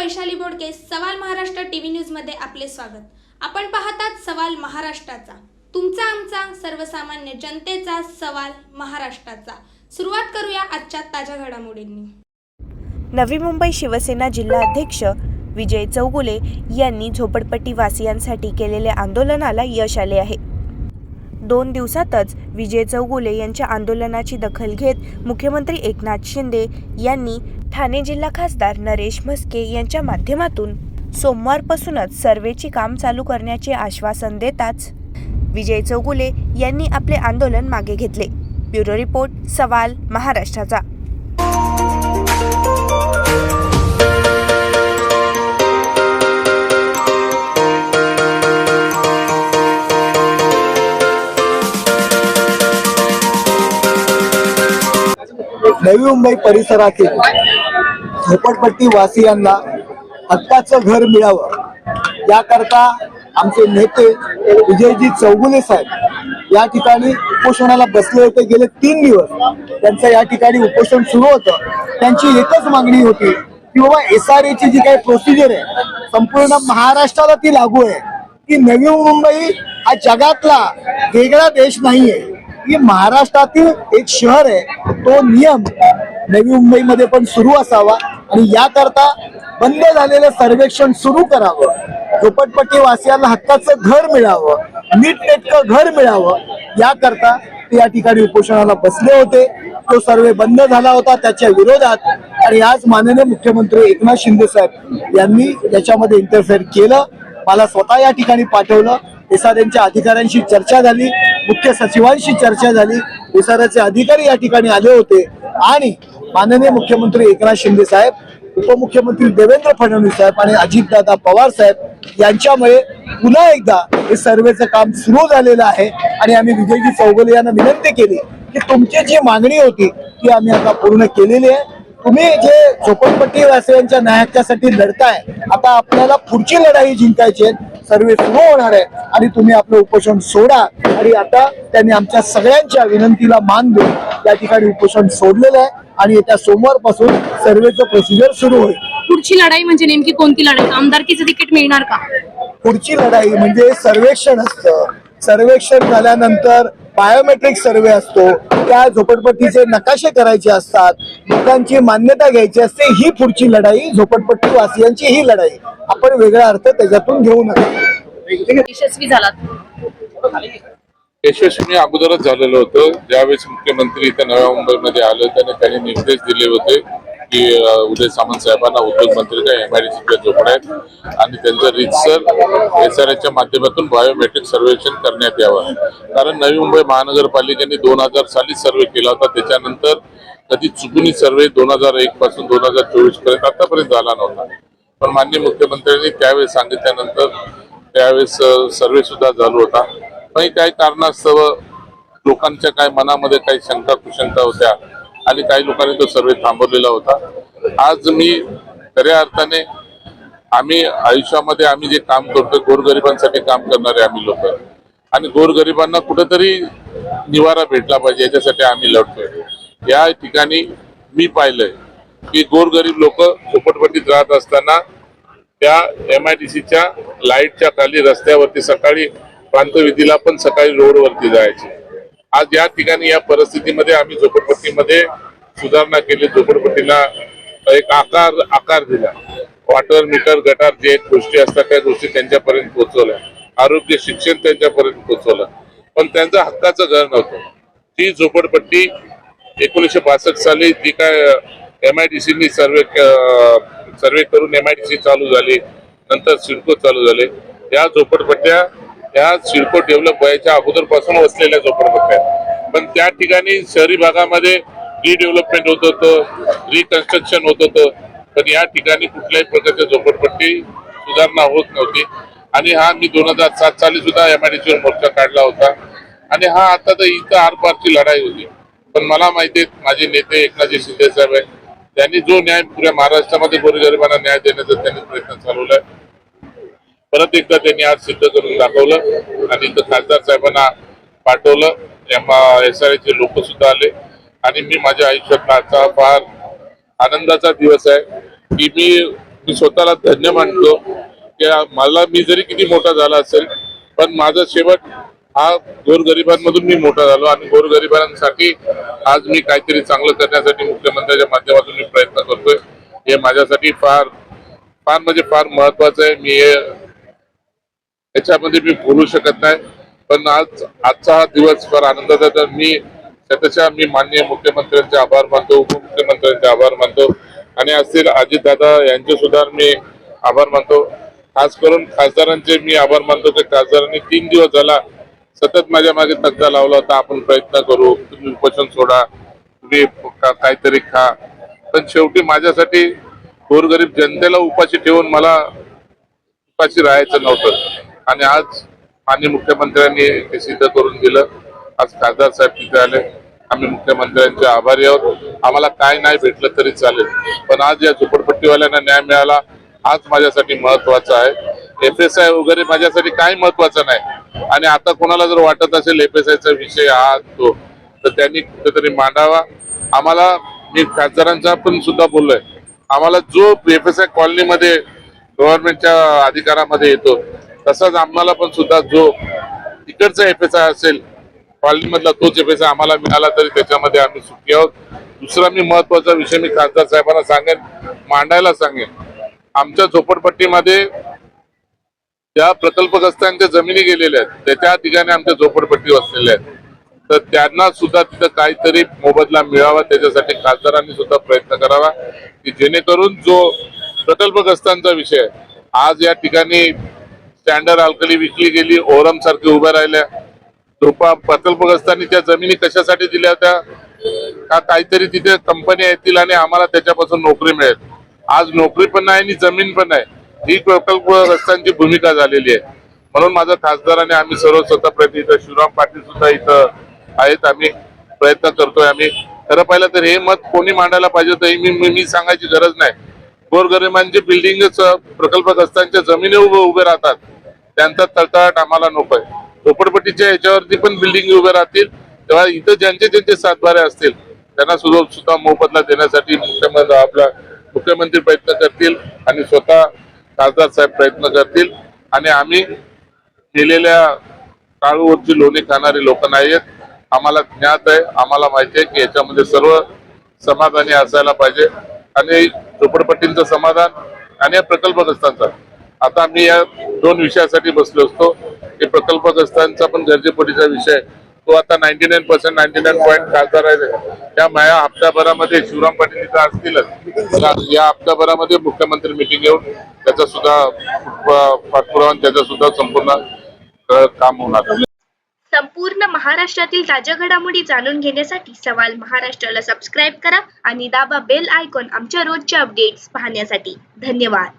वैशाली बोडके सवाल महाराष्ट्र टीव्ही न्यूजमध्ये आपले स्वागत. आपण पाहतात सवाल महाराष्ट्राचा. तुमचा आमचा सर्वसामान्य जनतेचा सवाल महाराष्ट्राचा. सुरुवात करूया आजच्या ताज्या घडामोडींनी. नवी मुंबई शिवसेना जिल्हा अध्यक्ष विजय चौगुले यांनी झोपडपट्टी वासियांसाठी केलेल्या आंदोलनाला यश आले आहे. दोन दिवसातच विजय चौगुले यांच्या आंदोलनाची दखल घेत मुख्यमंत्री एकनाथ शिंदे यांनी ठाणे जिल्हा खासदार नरेश म्हस्के यांच्या माध्यमातून सोमवारपासूनच सर्वेची काम चालू करण्याचे आश्वासन देताच विजय चौगुले यांनी आपले आंदोलन मागे घेतले. ब्युरो रिपोर्ट सवाल महाराष्ट्राचा. नवी मुंबई परिसरातील झोपडपट्टी वासियांना हक्काचं घर मिळावं. याकरता आमचे नेते विजयजी चौगुले साहेब या ठिकाणी उपोषणाला बसले होते गेले तीन दिवस. त्यांचं या ठिकाणी उपोषण सुरू होतं. त्यांची एकच मागणी होती की बाबा एस आर ची जी काही प्रोसिजर आहे संपूर्ण महाराष्ट्राला ती लागू आहे. की नवी मुंबई हा जगातला वेगळा देश नाहीये. ही महाराष्ट्रातील एक शहर आहे तो नियम नवी मुंबईमध्ये पण सुरू असावा आणि याकरता बंद झालेलं सर्वेक्षण सुरू करावं. झोपटपट्टी वासियांना हक्काचं घर मिळावं नीटनेटकं घर मिळावं याकरता ते या ठिकाणी उपोषणाला बसले होते. तो सर्वे बंद झाला होता त्याच्या विरोधात. आणि आज माननीय मुख्यमंत्री एकनाथ शिंदे साहेब यांनी याच्यामध्ये इंटरफेअर केलं. मला स्वतः या ठिकाणी पाठवलं. एसआरएनच्या अधिकाऱ्यांशी चर्चा झाली. मुख्य सचिवांशी चर्चा झाली. एसआरएचे अधिकारी या ठिकाणी आले होते. आणि माननीय मुख्यमंत्री एकनाथ शिंदे साहेब उपमुख्यमंत्री देवेंद्र फडणवीस साहेब आणि अजितदादा पवार साहेब यांच्यामुळे पुन्हा एकदा हे सर्वेचं काम सुरू झालेलं आहे आणि आम्ही विजयजी चौगले यांना विनंती केली की तुमची जी मागणी होती ती आम्ही आता पूर्ण केलेली आहे. तुम्ही जे झोपडपट्टी वासियांच्या न्यायासाठी लढताय आता आपल्याला पुढची लढाई जिंकायची आहे सर्वे सुरू होणार आहे आणि तुम्ही आपलं उपोषण सोडा आणि आता त्यांनी आमच्या सगळ्यांच्या विनंतीला मान देऊन या ठिकाणी उपोषण सोडलेलं आहे. आणि येत्या सोमवारपासून सर्वेचं प्रोसिजर सुरू होईल. पुढची लढाई म्हणजे नेमकी कोणती लढाई? आमदारकीचं तिकीट मिळणार का? पुढची लढाई म्हणजे सर्वेक्षण असतं. सर्वेक्षण झाल्यानंतर बायोमेट्रिक सर्वे असतो. त्या झोपडपट्टीचे नकाशे करायचे असतात. लोकांची मान्यता घ्यायची असते. ही पुढची लढाई झोपडपट्टी वासियांची ही लढाई. आपण वेगळा अर्थ त्याच्यातून घेऊ नका. यशस्वी झालात. यशस्वी अगोदरच झालेलं होतं. ज्यावेळेस मुख्यमंत्री इथे नव्या मुंबईमध्ये आले त्याने त्यांनी निर्देश दिले होते की उदय सामंत साहेबांना उद्योग मंत्रीच्या एमआयडीसीच्या झोपड्या आहेत आणि त्यांचं रितसर एस आर च्या माध्यमातून बायोमेट्रिक सर्वेक्षण करण्यात यावं. कारण नवी मुंबई महानगरपालिकेने दोन हजार साली सर्वे केला होता. त्याच्यानंतर कधी चुकुनी सर्वे दोन हजार एक पासून दोन हजार चोवीसपर्यंत आतापर्यंत झाला नव्हता. पण माननीय मुख्यमंत्र्यांनी त्यावेळेस सांगितल्यानंतर त्यावेळेस सर्वे सुद्धा चालू होता. पण काही कारणास्तव लोकांच्या काय मनामध्ये काही शंका कुशंका होत्या आणि काही लोकांनी तो सर्वे थांबवलेला होता. आज मी खऱ्या अर्थाने आम्ही आयुष्यामध्ये आम्ही जे काम करतोय गोरगरिबांसाठी काम करणारे आम्ही लोक आणि गोरगरिबांना कुठेतरी निवारा भेटला पाहिजे याच्यासाठी आम्ही लढतोय. या ठिकाणी मी पाहिलंय की गोरगरीब लोक झोपटपट्टीत राहत असताना त्या एम आय डी सीच्या लाईटच्या खाली रस्त्यावरती सकाळी प्रांतविधीला पण सकाळी रोडवरती जायचे. आज या ठिकाणी या परिस्थितीमध्ये आम्ही झोपडपट्टीमध्ये सुधारणा केली. झोपडपट्टीला एक आकार आकार दिला. वॉटर मीटर गटार जे गोष्टी असतात त्या गोष्टी त्यांच्यापर्यंत पोहोचवल्या. आरोग्य शिक्षण त्यांच्यापर्यंत पोहोचवलं. पण त्यांचं हक्काचं घर नव्हतं. ती झोपडपट्टी एकोणीसशे बासष्ट साली जी काय एम आय डी सीनी सर्वे सर्वे करून एम आय डी सी चालू झाली. नंतर सिडको चालू झाले. या झोपडपट्ट्या या सिडको डेव्हलप व्हायच्या अगोदरपासून वसलेल्या झोपडपट्ट्या पण त्या ठिकाणी शहरी भागामध्ये रिडेव्हलपमेंट होत होतं रिकन्स्ट्रक्शन होत होतं. पण या ठिकाणी कुठल्याही प्रकारच्या झोपडपट्टी सुधारणा होत नव्हती. आणि हा मी दोन हजार सात साली सुद्धा एम आय डी सीवर मोर्चा काढला होता. आणि हा आता तर इथं आरपारची लढाई होती. पण मला माहिती आहे माझे नेते एकनाथजी शिंदे साहेब आहे त्यांनी जो न्याय पुऱ्या महाराष्ट्रामध्ये गोरगरिबांना न्याय देण्याचा त्यांनी प्रयत्न चालवलाय. परत एकदा त्यांनी आज सिद्ध करून दाखवलं आणि इथं खासदार साहेबांना पाठवलं. एस आर चे लोक सुद्धा आले. आणि मी माझ्या आयुष्यात आजचा फार आनंदाचा दिवस आहे की मी मी स्वतःला धन्य मानतो. की मला मी जरी किती मोठा झाला असेल पण माझा शेवट हा गोरगरिबांमधून मी मोठा झालो आणि गोरगरिबांसाठी आज मी काहीतरी चांगलं करण्यासाठी मुख्यमंत्र्यांच्या माध्यमातून मी प्रयत्न करतोय. हे माझ्यासाठी फार फार म्हणजे फार महत्वाचं आहे. मी हे याच्यामध्ये मी बोलू शकत नाही. पण आज आजचा हा दिवस फार आनंदाचा तर मी त्याच्या मी माननीय मुख्यमंत्र्यांचे आभार मानतो उपमुख्यमंत्र्यांचे आभार मानतो. आणि असतील अजितदादा यांचे सुद्धा मी आभार मानतो. खास करून खासदारांचे मी आभार मानतो की खासदारांनी तीन दिवस झाला सतत माझ्या मागे तक्ता लावला होता. आपण प्रयत्न करू तुम्ही उपोषण सोडा तुम्ही काहीतरी खा. पण शेवटी माझ्यासाठी गोरगरीब जनतेला उपाशी ठेवून मला उपाशी राहायचं नव्हतं. आणि आज माननीय मुख्यमंत्र्यांनी ते सिद्ध करून दिलं. आज खासदार साहेब तिथे आले. आम्ही मुख्यमंत्र्यांचे आभारी आहोत. आम्हाला काय नाही भेटलं तरी चालेल. पण आज या झोपडपट्टीवाल्यांना न्याय मिळाला आज माझ्यासाठी महत्त्वाचा आहे. एफ एस आय वगैरे माझ्यासाठी काही महत्वाचं नाही. आणि आता कोणाला जर वाटत असेल एफ एस आयचा विषय हा तो तर त्यांनी कुठेतरी मांडावा. आम्हाला मी खासदारांचा पण सुद्धा बोललोय. आम्हाला जो एफ एस आय कॉलनीमध्ये गव्हर्नमेंटच्या अधिकारामध्ये येतो तसाच आम्हाला पण सुद्धा जो तिकडचा एफ एस आय असेल कॉलनीमधला तोच एफ एस आय आम्हाला मिळाला तरी त्याच्यामध्ये आम्ही सुखी आहोत. दुसरा मी महत्त्वाचा विषय मी खासदार साहेबांना सांगेन मांडायला सांगेन. आमच्या झोपडपट्टीमध्ये ज्या प्रकल्पग्रस्तांच्या जमिनी गेलेल्या आहेत त्याच्या ठिकाणी आमच्या झोपडपट्टी वसलेल्या आहेत. तर त्यांना सुद्धा तिथं काहीतरी मोबदला मिळावा त्याच्यासाठी खासदारांनी सुद्धा प्रयत्न करावा की जेणेकरून जो प्रकल्पग्रस्तांचा विषय आज या ठिकाणी स्टँडर्ड अल्कली विकली गेली ओरम सारखी उभ्या राहिल्या झोपा प्रकल्पग्रस्तांनी त्या जमिनी कशासाठी दिल्या होत्या? का काहीतरी तिथे कंपन्या येतील आणि आम्हाला त्याच्यापासून नोकरी मिळेल? आज नोकरी पण नाही आणि जमीन पण नाही. ही प्रकल्पग्रस्तांची भूमिका झालेली आहे. म्हणून माझा खासदार आणि आम्ही सर्व स्वतः प्रयत्न इथं शिवराम पाटील सुद्धा इथं आहेत. आम्ही प्रयत्न करतोय आम्ही. खरं पाहिलं तर हे मत कोणी मांडायला पाहिजे होतं हे मी मी- मी सांगायची गरज नाही. गोरगरिबांची बिल्डिंगच प्रकल्पग्रस्तांच्या जमिनी उभे उभे राहतात. त्यांचा तळतळाट आम्हाला नको आहे. झोपडपट्टीच्या याच्यावरती पण बिल्डिंग उभ्या राहतील. तेव्हा इथं ज्यांचे ज्यांचे सातबारे असतील त्यांना सुद्धा सुद्धा मोबदला देण्यासाठी मुख्यमंत्री आपला मुख्यमंत्री प्रयत्न करतील आणि स्वतः खासदार साहेब प्रयत्न करतील. आणि आम्ही केलेल्या काळूवरची लोणी खाणारी लोक नाही आहेत. आम्हाला ज्ञात आहे आम्हाला माहिती आहे की याच्यामध्ये सर्व समाधानी असायला पाहिजे. आणि झोपडपट्टींचं समाधान आणि या प्रकल्पग्रस्तांचा. आता आम्ही या दोन विषयासाठी बसलो असतो. की प्रकल्पग्रस्तांचा पण गरजेपोटीचा विषय तो आता ninety nine percent ninety nine point खासदार आहे त्या माया हप्त्याभरामध्ये शिवराम पाटील इथं असतीलच. या- हप्ताभरामध्ये हप्त्याभरामध्ये मुख्यमंत्री मिटिंग घेऊन त्याचा सुद्धा पाठपुरावा त्याचा सुद्धा संपूर्ण काम होणार. संपूर्ण महाराष्ट्रातील ताज्या घडामोडी जाणून घेण्यासाठी सवाल महाराष्ट्राला सबस्क्राईब करा आणि दाबा बेल आयकॉन आमच्या रोजच्या अपडेट्स पाहण्यासाठी. धन्यवाद.